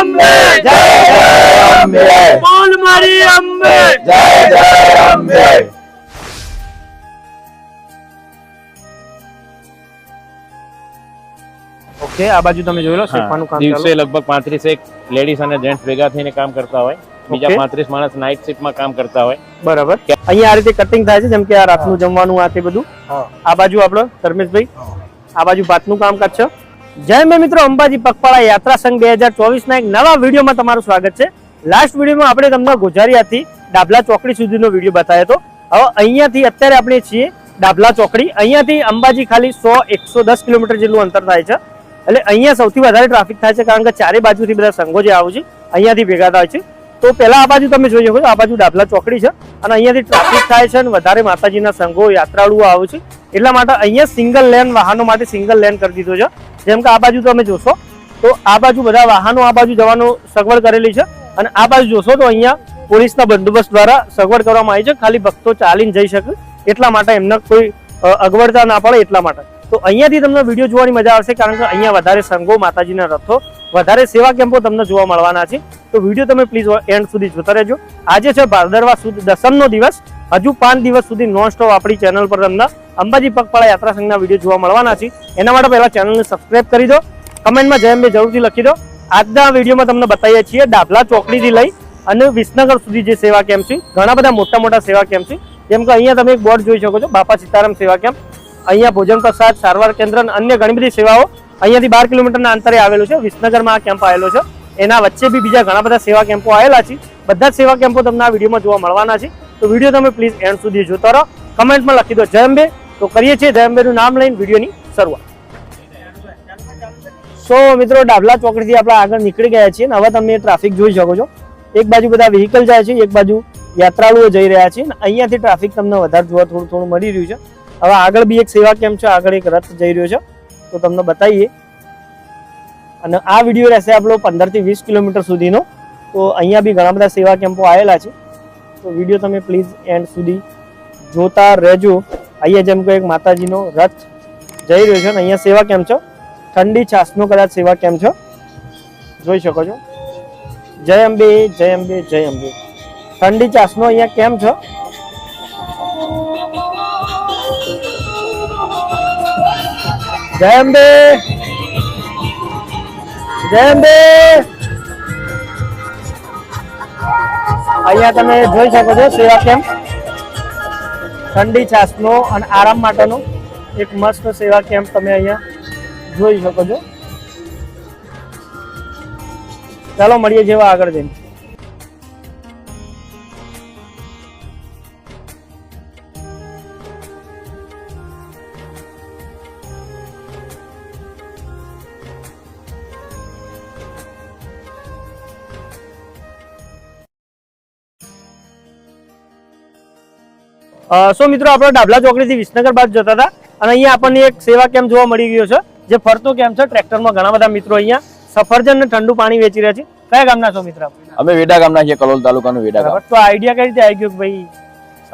અંબે જય જય અંબે બોલ મારી અંબે જય જય અંબે ઓકે આ બાજુ તમે જોઈ લો શેફાનું કામ દિવસે લગભગ પાંત્રીસ એક લેડીઝ અને જેન્ટ્સ ભેગા થઈને કામ કરતા હોય. બીજા. પાંત્રીસ માણસ નાઇટ શિફ્ટમાં કામ કરતા હોય. બરાબર. અહીંયા આ રીતે કટિંગ થાય છે જેમ કે આ રાતનું જમવાનું આ તે બધું. આ બાજુ આપણો ધર્મેશભાઈ. આ બાજુ ભાતનું કામકાજ છે? જય મે મિત્રો, અંબાજી પગપાળા યાત્રા સંઘ બે હજાર ચોવીસના એક નવા વિડીયોમાં તમારું સ્વાગત છે. લાસ્ટ વિડીયોમાં આપણે તમને ગોઝારિયાથી ડાબલા ચોકડી સુધીનો વીડિયો બતાવ્યો હતો. હવે અહીંયાથી અત્યારે આપણે છીએ ડાબલા ચોકડી. અહીંયાથી અંબાજી ખાલી સો, એકસો દસ કિલોમીટર જેટલું અંતર થાય છે. એટલે અહીંયા સૌથી વધારે ટ્રાફિક થાય છે, કારણ કે ચારે બાજુથી બધા સંઘો જે આવે છે, અહીંયાથી ભેગા થાય છે. તો પહેલા આ બાજુ તમે જોઈ શકો છો, આ બાજુ ડાબલા ચોકડી છે અને અહીંયાથી ટ્રાફિક થાય છે અને વધારે માતાજીના સંઘો, યાત્રાળુઓ આવે છે. એટલા માટે અહીંયા સિંગલ લેન વાહનો માટે સિંગલ લેન કરી દીધો છે. જેમ કે આ બાજુ તમે જોશો, તો આ બાજુ બધા વાહનો આ બાજુ જવાનું સગવડ કરેલી છે અને આ બાજુ જોશો તો અહીંયા પોલીસના બંદોબસ્ત દ્વારા સગવડ કરવામાં આવી છે. ખાલી ભક્તો ચાલીને જઈ શકે, એટલા માટે એમને કોઈ અગવડતા ના પડે એટલા માટે. તો અહીંયાથી તમને વીડિયો જોવાની મજા આવશે કારણ કે અહીંયા વધારે સંઘો, માતાજીના રથો વધારે સેવા કેમ્પો તમને જોવા મળવાના છે. તો વીડિયો તમે પ્લીઝ એન્ડ સુધી જોતા રહેજો. આજે છે ભાદરવા સુદ દસમનો દિવસ. હજુ પાંચ દિવસ સુધી નોન સ્ટોપ આપણી ચેનલ પર તમને અંબાજી પગપાળા યાત્રા સંઘના વીડિયો જોવા મળવાના છે. એના માટે પહેલા ચેનલને સબસ્ક્રાઈબ કરી દો. કમેન્ટમાં જય અંબે જરૂરથી લખી દો. આજના વિડીયોમાં તમને બતાવીએ છીએ ડાભલા ચોકડીથી લઈ અને વિસનગર સુધી જે સેવા કેમ્પ છે, ઘણા બધા મોટા મોટા સેવા કેમ્પ છે. જેમ કે અહીંયા તમે એક બોર્ડ જોઈ શકો છો, બાપા સીતારામ સેવા કેમ્પ. અહીંયા ભોજન પ્રસાદ સારવાર કેન્દ્ર અને અન્ય ઘણી બધી સેવાઓ અહીંયાથી બાર કિલોમીટરના અંતરે આવેલું છે. વિસનગરમાં આ કેમ્પ આવેલો છે. એના વચ્ચે બી બીજા ઘણા બધા સેવા કેમ્પો આવેલા છે. બધા જ સેવા કેમ્પો તમને આ વિડીયોમાં જોવા મળવાના છે. તો વીડિયો તમે પ્લીઝ એન્ડ સુધી જોતા રહો. કમેન્ટમાં લખી દો, જય અંબે. તો કરીએ છીએ જય અંબેનું નામ લઈને વિડીયોની શરૂઆત. સો મિત્રો, ડાબલા ચોકડીથી આપણે આગળ નીકળી ગયા છીએ હવે તમે ટ્રાફિક જોઈ શકો છો. એક બાજુ બધા વ્હીકલ જાય છે, એક બાજુ યાત્રાળુઓ જઈ રહ્યા છે અહીંયાથી ટ્રાફિક તમને વધારે જોવા થોડું થોડું મળી રહ્યું છે. હવે આગળ બી એક સેવા કેમ્પ છે, આગળ એક રથ જઈ રહ્યો છે. તો તમને બતાવીએ અને આ વીડિયો રહેશે આપણો પંદરથી વીસ કિલોમીટર સુધીનો. તો અહીંયા બી ઘણા બધા સેવા કેમ્પો આવેલા છે. તો વીડિયો તમે પ્લીઝ એન્ડ સુધી જોતા રહેજો. અહીંયા જેમ કે એક માતાજીનો રથ જઈ રહ્યો છે અને અહીંયા સેવા કેમ્પ છે? ઠંડી છાસનો કદાચ સેવા કેમ્પ છે? જોઈ શકો છો. જય અંબે જય અંબે જય અંબે. ઠંડી છાસનો અહીંયા કેમ્પ છે? જય અંબે. જય અહીંયા તમે જોઈ શકો છો સેવા કેમ્પ. ઠંડી છાસનો અને આરામ માટેનો એક મસ્ત સેવા કેમ્પ તમે અહીંયા જોઈ શકો છો. ચાલો મળીએ જેવા આગળ જઈને. સો મિત્રો આપણે ડાબલા ચોકડીથી વિસનગર બાદ જતા હતા અને અહીંયા આપણને એક સેવા કેમ્પ જોવા મળી ગયો છે જે ફરતો કેમ્પ છે. ટ્રેક્ટરમાં ઘણા બધા મિત્રો અહીંયા સફરજન ને ઠંડુ પાણી વેચી રહ્યા છે. કયા ગામના છો મિત્ર? અમે વેડા ગામના છીએ કલોલ તાલુકાનું વેડા ગામ. તો આઈડિયા કઈ રીતે આવી ગયો કે ભાઈ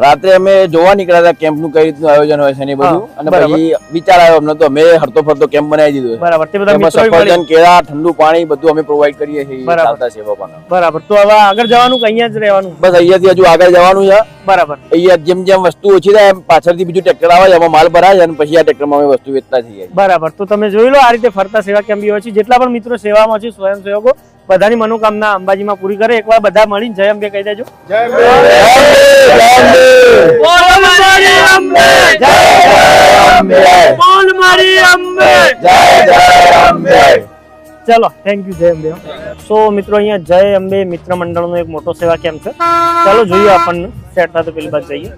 રાત્રે અમે જોવા નીકળ્યા હતા કેમ્પનું કઈ રીતનું આયોજન હોય છે ને બધું. અને પછી વિચાર આવ્યો અમને તો અમે હરતો ફરતો કેમ્પ બનાવી દીધો બરાબર. તે બધા સફરજન કેળા ઠંડુ પાણી બધું અમે પ્રોવાઈડ કરીએ છીએ બરાબર. ચાલતા સેવા પણ બરાબર. તો હવે આગળ જવાનું કે અહીંયા જ રહેવાનું? બસ અહીંયાથી હજુ આગળ જવાનું છે. બરાબર. અહીંયા જેમ જેમ વસ્તુ ઓછી થાય એમ પાછળથી બીજું ટ્રેક્ટર આવે એમાં માલ ભરાય અને પછી આ ટ્રેક્ટરમાં અમે વસ્તુ વેચતા જાય બરાબર. તો તમે જોઈ લો આ રીતે ફરતા સેવા કેમ્પ બી હોય છે. જેટલા પણ મિત્રો સેવામાં છે સ્વયંસેવકો બધાની મનોકામના અંબાજીમાં પૂરી કરે. એકવાર બધા મળીને જય અંબે કહી દેજો. બોલ અંબે. બોલ મારી અંબે. ચલો થેન્ક યુ જય અંબે. સો મિત્રો અહીંયા જય અંબે મિત્ર મંડળનો એક મોટો સેવા કેમ્પ છે. ચાલો જોઈએ આપણને. સેટ થતો પેલી બાદ જઈએ.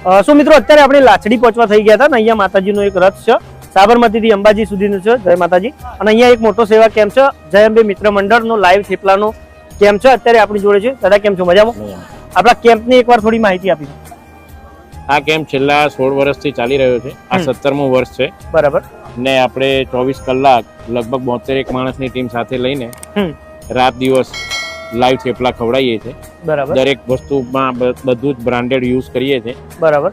સો મિત્રો અત્યારે આપણે લાચડી પહોંચવા થઈ ગયા હતા ને અહીંયા માતાજીનો એક રથ છે. સાબરમતીથી અંબાજી સુધીનો છે. જય માતાજી. અને અહીંયા એક મોટો સેવા કેમ્પ છે. જય અંબે મિત્ર મંડળનો લાઈવ થેપલાનો કેમ્પ છે. અત્યારે આપણી જોડે છે. દાદા કેમ છો? મજામાં? આપણા કેમ્પની એકવાર થોડી માહિતી આપી આ કેમ્પ છેલ્લા સોળ વર્ષથી ચાલી રહ્યો છે. આ. સત્તરમું વર્ષ છે. બરાબર. ને આપણે ચોવીસ કલાક લગભગ બોતેર એક માણસની ટીમ સાથે લઈને રાત દિવસ લાઈવ થેપલા ખવડાવીએ છીએ બરાબર. દરેક વસ્તુમાં બધું જ બ્રાન્ડેડ યુઝ કરીએ છીએ બરાબર.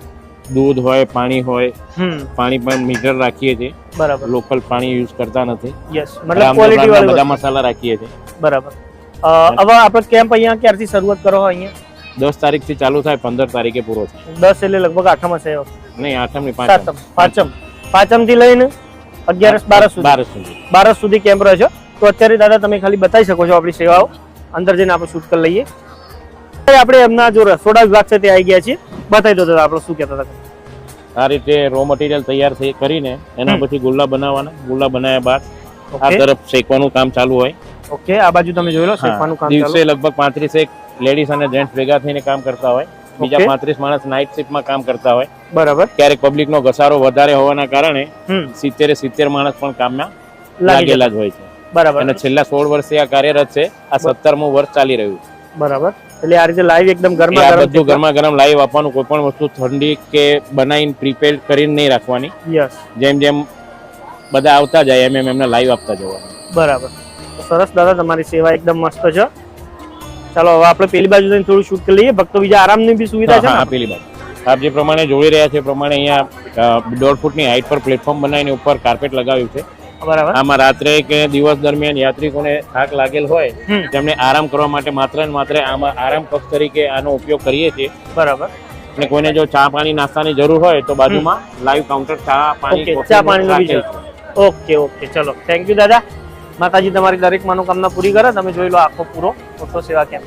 દૂધ હોય પાણી હોય પાણી પણ મીટર રાખીએ છીએ બરાબર. લોકલ પાણી યુઝ કરતા નથી. યસ મતલબ ક્વોલિટી વાળા બધા મસાલા રાખીએ છીએ બરાબર. હવે આપણે કેમ્પ અહીંયા ક્યારથી શરૂઆત કરો અહીંયા? દસ તારીખથી ચાલુ થાય પંદર તારીખે પૂરો થાય. દસ એટલે લગભગ આઠમ હશે નહીં આઠમની પાંચમ. પાંચમ પાંચમ. થી લઈને અગિયારસ બારસ સુધી. બાર સુધી. બારસ સુધી કેમ્પ રહે છે. તો અત્યારે દાદા તમે ખાલી બતાવી શકો છો આપણી સેવાઓ. અંદર જઈને આપણે શૂટ કરી લઈએ. આપણે એમના જો રસોડા વિભાગ છે તે આવી ગયા છીએ. બતાવી દો આપણે શું કહેતા હતા. આ રીતે રો મટીરિયલ તૈયાર થઈ કરીને એના પછી ગુલ્લા બનાવવાના. ગુલ્લા બનાવ્યા બાદ આ તરફ શેકવાનું કામ ચાલુ હોય. ઓકે આ બાજુ તમે જોઈ લો શેકવાનું કામ દિવસે લગભગ પાંત્રીસ એક લેડીઝ અને જેન્ટ્સ ભેગા થઈને કામ કરતા હોય. બીજા પાંત્રીસ માણસ નાઇટ શિફ્ટમાં કામ કરતા હોય. બરાબર. ક્યારેક પબ્લિક નો ઘસારો વધારે હોવાના કારણે સિત્તેરે સિત્તેર માણસ પણ કામમાં લાગી લાગેલા જ હોય છે. બરાબર. અને છેલ્લા સોળ વર્ષથી આ કાર્યરત છે. આ સત્તરમું વર્ષ ચાલી રહ્યું છે. બરાબર. એટલે આ રીતે લાઈવ એકદમ ગરમા ગરમ બધું ગરમા ગરમ લાઈવ આપવાનું કોઈ પણ વસ્તુ ઠંડી કે બનાવીને પ્રિપેર કરીને નહીં રાખવાની. જેમ જેમ બધા આવતા જાય એમ એમ એમને લાઈવ આપતા જવાનું. બરાબર. સરસ દાદા તમારી સેવા એકદમ મસ્ત છે. ચાલો હવે આપણે પેલી બાજુ જઈને થોડું શૂટ કરી લઈએ. ભક્તો બીજા આરામની બી સુવિધા છે હા, પેલી બાજુ. આપ જે પ્રમાણે જોઈ રહ્યા છે પ્રમાણે અહીંયા દોઢ ફૂટની હાઈટ પર પ્લેટફોર્મ બનાવીને ઉપર કાર્પેટ લગાવ્યું છે. આમાં રાત્રે કે દિવસ દરમિયાન યાત્રિકોને થાક લાગેલ હોય તેમને આરામ કરવા માટે માત્ર ને માત્ર આમાં આરામ કક્ષ તરીકે આનો ઉપયોગ કરીએ છીએ. બરાબર. અને કોઈને જો ચા પાણી નાસ્તાની જરૂર હોય તો બાજુમાં લાઈવ કાઉન્ટર ચા પાણી ચા છે. ઓકે ઓકે ચલો. થેન્ક યુ દાદા. માતાજી તમારી દરેક મનોકામના પૂરી કરે. તમે જોઈ લો આખો પૂરો. ઓટો સેવા કેમ્પ.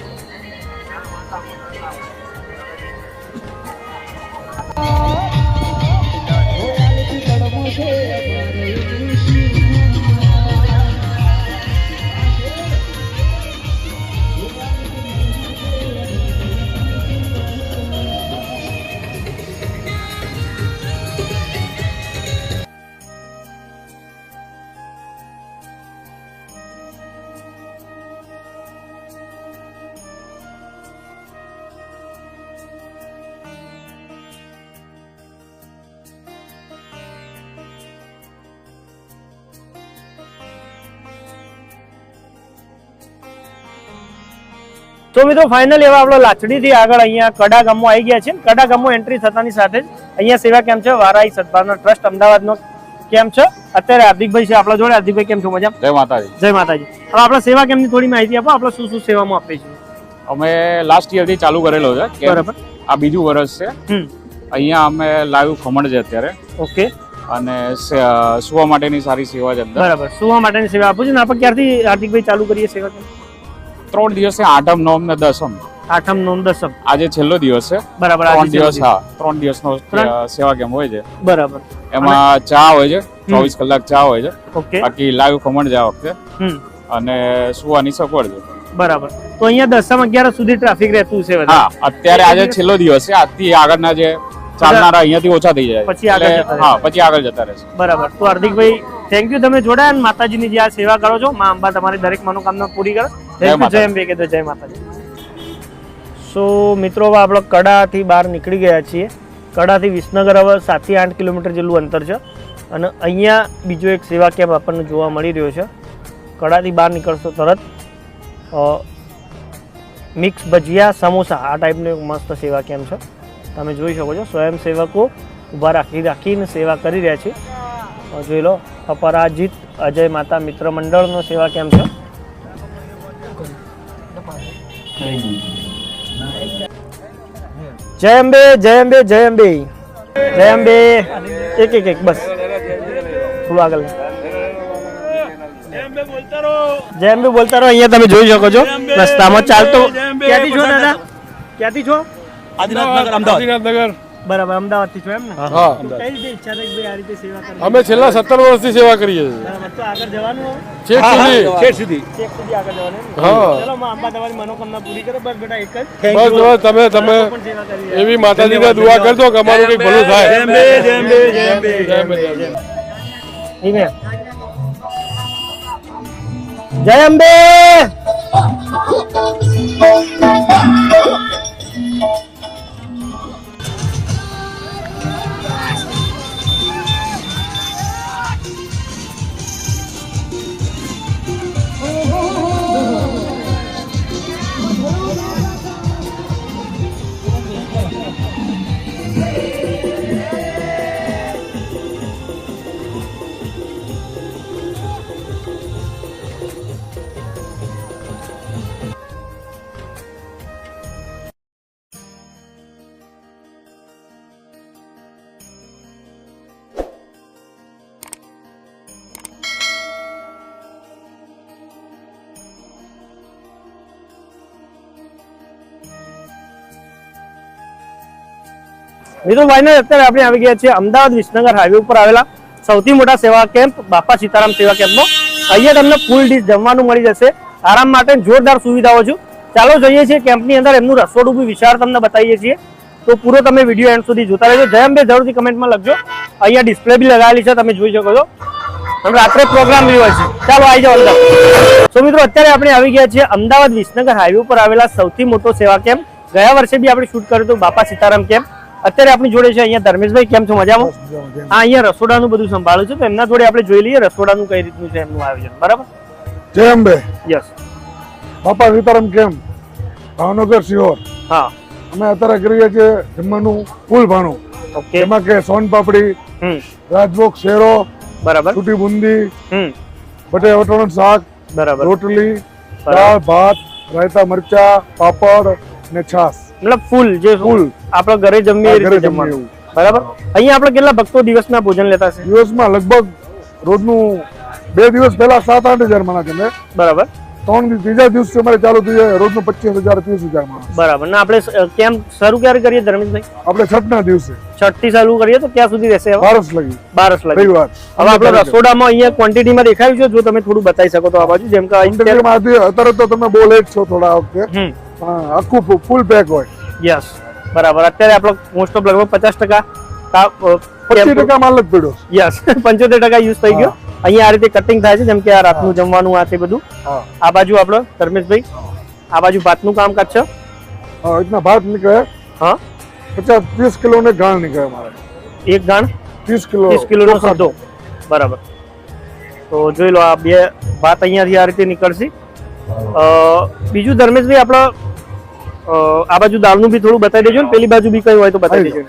તો મિત્રો ફાઇનલ એવા આપણો લાચડીથી આગળ અહીંયા કડા ગામમાં આવી ગયા છે. કડા ગામમાં એન્ટ્રી થતાની સાથે જ અહીંયા સેવા કેમ્પ છે? વારાઈ સદભાવના ટ્રસ્ટ અમદાવાદનો કેમ્પ છે? અત્યારે હાર્દિકભાઈ છે આપણા જોડે. હાર્દિકભાઈ કેમ છો? મજા જય માતાજી. જય માતાજી. હવે આપણે સેવા કેમ્પની થોડી માહિતી આપો? આપણે શું શું સેવામાં આપીએ છીએ? અમે લાસ્ટ યરથી ચાલુ કરેલો છે બરાબર. આ બીજું વર્ષ છે. અહીંયા અમે લાઈવ ખમણ છે અત્યારે. ઓકે. અને સુવા માટેની સારી સેવા છે બરાબર. સુવા માટેની સેવા આપું છું ને? આપણે ક્યારથી હાર્દિકભાઈ ચાલુ કરીએ સેવા? કેમ્પ ત્રણ દિવસે આઠમ નવમ ને દસમ. આઠમ નોમ દસમ. આજે છેલ્લો દિવસ છે. બરાબર ત્રણ દિવસ હા ત્રણ દિવસનો? સેવા કેમ્પ હોય છે. બરાબર. એમાં ચા હોય છે ચોવીસ કલાક ચા હોય છે. ઓકે. બાકી લાઈવ ખમણ જાય વખતે. અને સુવાની સગવડ છે. બરાબર. તો અહીંયા દસમ અગિયાર સુધી ટ્રાફિક રહેતું છે હા અત્યારે આજે છેલ્લો દિવસ છે. આજથી આગળના જે ચાલનારા અહીંયાથી ઓછા થઈ જાય પછી આગળ. હા પછી આગળ જતા રહેશે બરાબર. તો હાર્દિકભાઈ થેન્ક યુ તમે જોડાયા અને માતાજીની જે આ સેવા કરો છો માં અંબા તમારી દરેક મનોકામના પૂરી કરો. થેન્ક યુ જય. અંબે કે જય માતાજી. સો મિત્રો હવે આપણે કડાથી બહાર નીકળી ગયા છીએ. કડાથી વિસનગર હવે સાતથી આઠ કિલોમીટર જેટલું અંતર છે. અને અહીંયા બીજો એક સેવા કેમ્પ આપણને જોવા મળી રહ્યો છે. કડાથી બહાર નીકળશો તરત. મિક્સ ભજીયા સમોસા આ ટાઈપનો એક મસ્ત સેવા કેમ્પ છે. તમે જોઈ શકો છો સ્વયંસેવકો ઊભા રાખી રાખીને સેવા કરી રહ્યા છે. જોઈ લો. અપરાજિત અજય માતા મિત્ર મંડળનો સેવા કેમ્પ છે? જય અંબે જય અંબે જય અંબે. જય અંબે. એક એક એક બસ. થોડું આગળ. જય અંબે બોલતા રહો. અહીંયા તમે જોઈ શકો છો. રસ્તામાં ચાલતો ક્યાંથી છો દાદા ક્યાંથી છો? આદિનાથનગર. બરાબર અમદાવાદથી છો એમ ને? હા કઈ રીતે ઈચ્છા થઈ ભાઈ આ રીતે સેવા કરવી? અમે છેલ્લા સત્તર વર્ષથી સેવા કરીએ છીએ. બરાબર તો આગળ જવાનું? છેક સુધી. છેક સુધી. છેક સુધી આગળ જવાનું હા. ચલો માં અંબા તમારી મનોકામના પૂરી કરો. બસ બેટા એક જ. બસ બસ તમે તમે એવી માતાજીને દુઆ કરજો કે અમારું કઈ ભલું થાય. જય અંબે, જય અંબે, જય અંબે. ધીમે. જય અંબે! મિત્રો ભાઈને અત્યારે આપણે આવી ગયા છીએ અમદાવાદ વિસનગર હાઈવે ઉપર આવેલા સૌથી મોટા સેવા કેમ્પ બાપા સીતારામ સેવા કેમ્પમાં. અહીંયા તમને ફૂલ ડીશ જમવાનું મળી જશે. આરામ માટે જોરદાર સુવિધાઓ છે. ચાલો જોઈએ છીએ કેમ્પની અંદર, એમનું રસોડું બી વિશાળ તમને બતાવીએ છીએ. તો પૂરો તમે વીડિયો એન્ડ સુધી જોતા રહેજો. જય અંબે, જરૂરથી કમેન્ટમાં લખજો. અહીંયા ડિસ્પ્લે બી લગાવેલી છે, તમે જોઈ શકો છો. રાત્રે પ્રોગ્રામ બી હોય છે. ચાલો આવી જાઓ અંદર. તો મિત્રો, અત્યારે આપણે આવી ગયા છીએ અમદાવાદ વિસનગર હાઈવે ઉપર આવેલા સૌથી મોટો સેવા કેમ્પ. ગયા વર્ષે બી આપણે શૂટ કર્યું હતું બાપા સીતારામ કેમ્પ. અત્યારે આપણી જોડે છે અહીંયા ધર્મેશભાઈ કેમ છો મજામાં? હા અહીંયા રસોડાનું બધું સંભાળ્યું છે. તો એમના જોડે આપણે જોઈ લઈએ રસોડાનું કઈ રીતનું છે એમનું આયોજન. બરાબર? જય અંબે. યસ બાપા સીતારામ કેમ? ભાવનગર સિહોર. હા. અમે અત્યારે કરીએ છીએ જમવાનું ફૂલ ભાણું. ઓકે. એમાં કે સોન પાપડી હમ. રાજભોગ શેરો બરાબર. છૂટી બુંદી હમ. બટે વટાણાનું શાક બરાબર. રોટલી દાળ ભાત રાયતા મરચા પાપડ ને છાસ મતલબ ફૂલ જે ફૂલ. આપણે ઘરે જમીએ ઘરે જમવાનું. બરાબર? અહીંયા આપણે કેટલા ભક્તો દિવસના ભોજન લેતા છે દિવસમાં લગભગ રોજનું બે દિવસ પહેલા સાત આઠ હજાર માણસ અમે બરાબર. ત્રણ દિવસ ત્રીજા દિવસે અમારે ચાલુ થઈ જાય રોજનું પચીસ હજાર ત્રીસ હજાર માણસ. બરાબર. ના આપણે કેમ શરૂ ક્યારે કરીએ ધર્મેશભાઈ? આપણે છઠના દિવસે. છઠથી ચાલુ કરીએ તો ક્યાં સુધી રહેશે બારસ લગી. બારસ લાગે. હવે આપણે રસોડામાં અહીંયા ક્વોન્ટિટીમાં દેખાયું છે જો તમે થોડું બતાવી શકો તો આ બાજુ જેમ કે અત્યારે તો તમે બહુ લેટ છો થોડા વખતે. આખું ફૂલ પેક હોય. યસ બરાબર. અત્યારે આપણો મોસ્ટ ઓફ લગભગ પચાસ ટકા માલ જ યસ પંચોતેર ટકા યુઝ થઈ ગયો. અહીંયા આ રીતે કટિંગ થાય છે જેમ કે આ રાતનું જમવાનું આ છે બધું. હા. આ બાજુ આપણો ધર્મેશભાઈ. આ બાજુ ભાતનું કામકાજ છે? ભાત નીકળે. હા. પચાસ ત્રીસ કિલો ને ગાણ નીકળે મારે. એક ગાણ? ત્રીસ કિલો ત્રીસ કિલોનો સીધો બરાબર. તો જોઈ લો આ બે ભાત અહીંયાથી આ રીતે નીકળશે. બીજું ધર્મેશભાઈ આપણે આ બાજુ દાળનું બી થોડું બતાવી દેજો ને. પેલી બાજુ બી કઈ હોય તો બતાવી દેજો.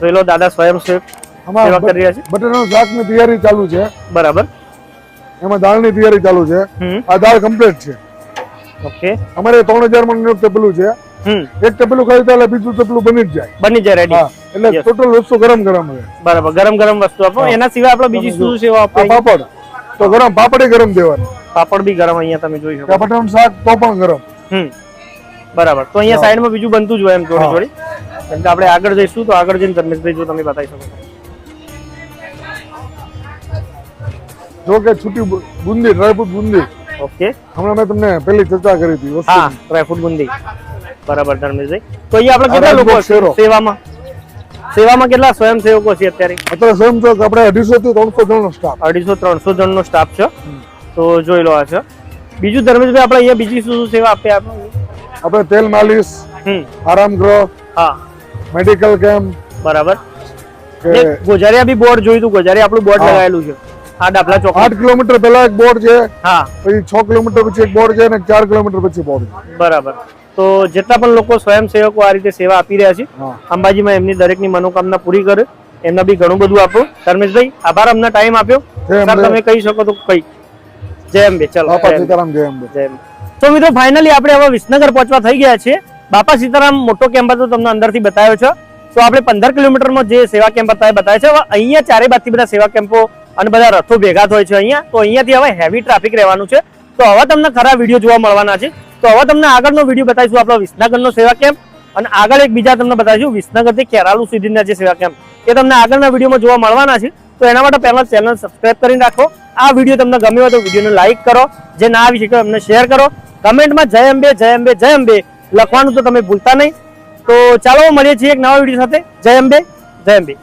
પેલો દાદા સ્વયંસેવક સેવા કરી રહ્યા છે. બટેટાનું શાકની તૈયારી ચાલુ છે. બરાબર. એમાં દાળની તૈયારી ચાલુ છે. આ દાળ કમ્પ્લીટ છે. ઓકે. અમારે ત્રણ હજાર મણ ટેપલું છે. એક ટેપલું ખાઈ એટલે બીજું ટેપલું બની જ જાય. બની જાય રેડી એટલે. ટોટલ વસ્તુ ગરમ ગરમ હોય બરાબર ગરમ ગરમ વસ્તુ આપો. એના સિવાય આપણે બીજી શું સેવા આપો પાપડ. તો ગરમ પાપડ ગરમ દેવાનું. પાપડ બી ગરમ અહીંયા તમે જોઈ શકો. આ શાક તો પણ ગરમ. હમ. બરાબર. તો અહીંયા સાઈડમાં બીજું બનતું જ હોય એમ થોડી થોડી. કે આપણે આગળ જઈશું તો આગળ જઈને ધર્મેશભાઈ જો તમે બતાવી શકો. જો કે છૂટી બુંદી ડ્રાયફ્રૂટ બુંદી. ઓકે. હમણાં મેં તમને પહેલી ચર્ચા કરી હતી હા ડ્રાયફ્રૂટ બુંદી. બરાબર ધર્મેશભાઈ. તો અહીંયા આપણે કેટલા લોકો સેવામાં. સેવામાં કેટલા સ્વયંસેવકો છે અત્યારે? અત્યારે સ્વયંસેવક આપણે અઢીસો થી ત્રણસો જણનો સ્ટાફ અઢીસો ત્રણસો જણનો સ્ટાફ છે. તો જોઈ લો આ છે. બીજું ધર્મેશભાઈ આપણે અહીંયા બીજી શું સેવા આપે આપણે તેલ માલિશ હમ. આરામ ગૃહ હા. મેડિકલ કેમ્પ બરાબર. ને ગોજારિયા બી બોર્ડ જોયું હતું ગોજારિયા આપણું બોર્ડ. લગાવેલું છે. હા ડાબલા ચોક. આઠ કિલોમીટર પહેલા એક બોર્ડ છે હા. પછી છ કિલોમીટર પછી એક બોર્ડ છે અને ચાર કિલોમીટર પછી બોર્ડ છે. બરાબર. તો જેટલા પણ લોકો સ્વયંસેવકો આ રીતે સેવા આપી રહ્યા છે અંબાજીમાં એમની દરેકની મનોકામના પૂરી કરે એમના બી ઘણું બધું આપો. ધર્મેશભાઈ આભાર અમને ટાઈમ આપ્યો. સર તમે કહી શકો તો કઈ. જય અંબે ચલો જય અંબે. તો મિત્રો ફાઇનલી આપણે હવે વિસનગર પહોંચવા થઈ ગયા છીએ. બાપા સીતારામ મોટો કેમ્પ હતો તમને અંદરથી બતાવ્યો છે. તો આપણે પંદર કિલોમીટરમાં જે સેવા કેમ્પ હતા એ છે. હવે અહીંયા ચારે બાજુથી બધા સેવા કેમ્પો અને બધા રથો ભેગા થાય છે અહીંયા. તો અહીંયાથી હવે હેવી ટ્રાફિક રહેવાનું છે. તો હવે તમને ખરા વીડિયો જોવા મળવાના છે. તો હવે તમને આગળનો વીડિયો બતાવીશું આપણો વિસનગરનો સેવા કેમ્પ. અને આગળ એક બીજા તમને બતાવીશું વિસનગરથી કેરાલુ સુધીના જે સેવા કેમ્પ. એ તમને આગળના વિડીયોમાં જોવા મળવાના છે. તો એના માટે પહેલા ચેનલ સબસ્ક્રાઈબ કરીને રાખો આ વીડિયો તમને ગમ્યો હોય તો વિડીયોને લાઇક કરો. જે ના આવી શકે અમને શેર કરો. કમેન્ટમાં જય અંબે જય અંબે જય અંબે લખવાનું તો તમે ભૂલતા નહીં. તો ચાલો મળીએ છીએ એક નવા વીડિયો સાથે. જય અંબે જય અંબે.